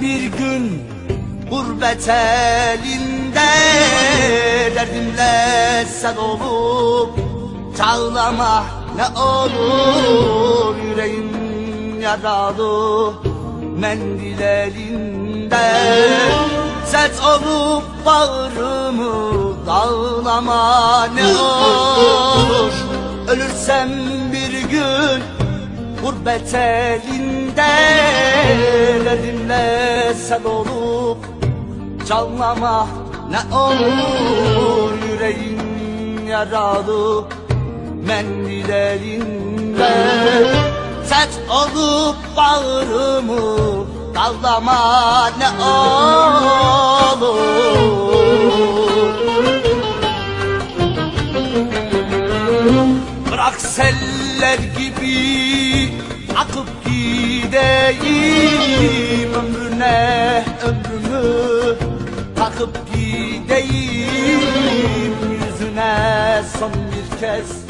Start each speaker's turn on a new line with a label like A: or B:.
A: bir gün gurbet elinde Derdimle sen olup çağlama ne olur Yüreğim yaralı mendil elinde Set olup bağrımı dağlama ne olur. Ölürsem bir gün gurbet elinde sen olup Canlama ne olur yüreğin yaralı mendil elinde Set olup bağrımı dallama ne olur. Bırak seller gibi akıp gideyim takıp gideyim. Yüzüne son bir kez